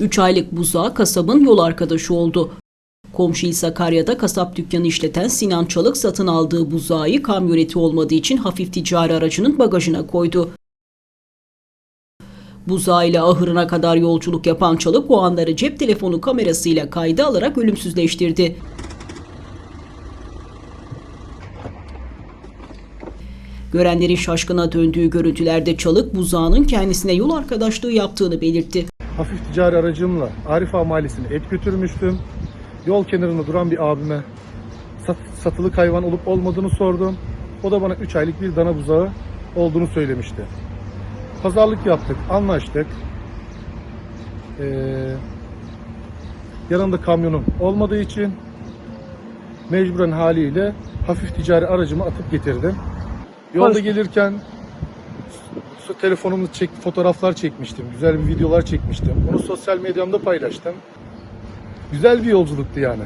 3 aylık buzağı kasabın yol arkadaşı oldu. Komşu Sakarya'da kasap dükkanı işleten Sinan Çalık satın aldığı buzağı kamyoneti olmadığı için hafif ticari aracının bagajına koydu. Buzağı ile ahırına kadar yolculuk yapan Çalık o anları cep telefonu kamerasıyla kayda alarak ölümsüzleştirdi. Görenlerin şaşkına döndüğü görüntülerde Çalık buzağının kendisine yol arkadaşlığı yaptığını belirtti. Hafif ticari aracımla Arif Ağa Mahallesi'ne et götürmüştüm. Yol kenarında duran bir abime sat- satılık hayvan olup olmadığını sordum. O da bana 3 aylık bir dana buzağı olduğunu söylemişti. Pazarlık yaptık, anlaştık. Ee, yanımda kamyonum olmadığı için mecburen haliyle hafif ticari aracımı atıp getirdim. Yolda gelirken telefonumla çek, fotoğraflar çekmiştim. Güzel bir videolar çekmiştim. Onu sosyal medyamda paylaştım. Güzel bir yolculuktu yani.